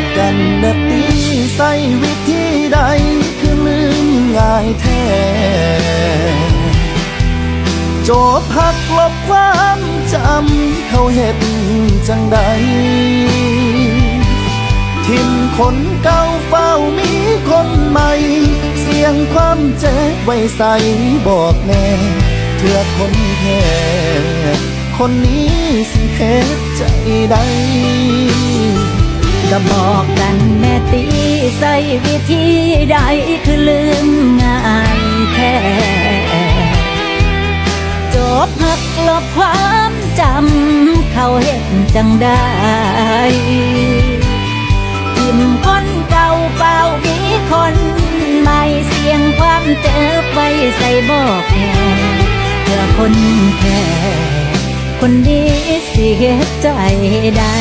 อกกันนะตีใส่วิธีใด คือลืมง่ายแท้โจบหักลบความจำเขาเห็นจังใด ทิมคนเก่าเฝ้ามีคนใหม่ เสียงความเจ็บไว้ใส่บอกแน่เถื่อคนแพ้คนนี้สิเหตุใจใด ก็บอกกันแม่ตีใส่วิธีใดคือลืมง่ายแท้จบหักลบความจำเขาเห็นจังได้ทิมคนเก่าเฝ้ามีคนใหม่เสียงความเจ็บไว้ใส่บอกแน่เพื่อคนแพ้คนดีเสียใจได้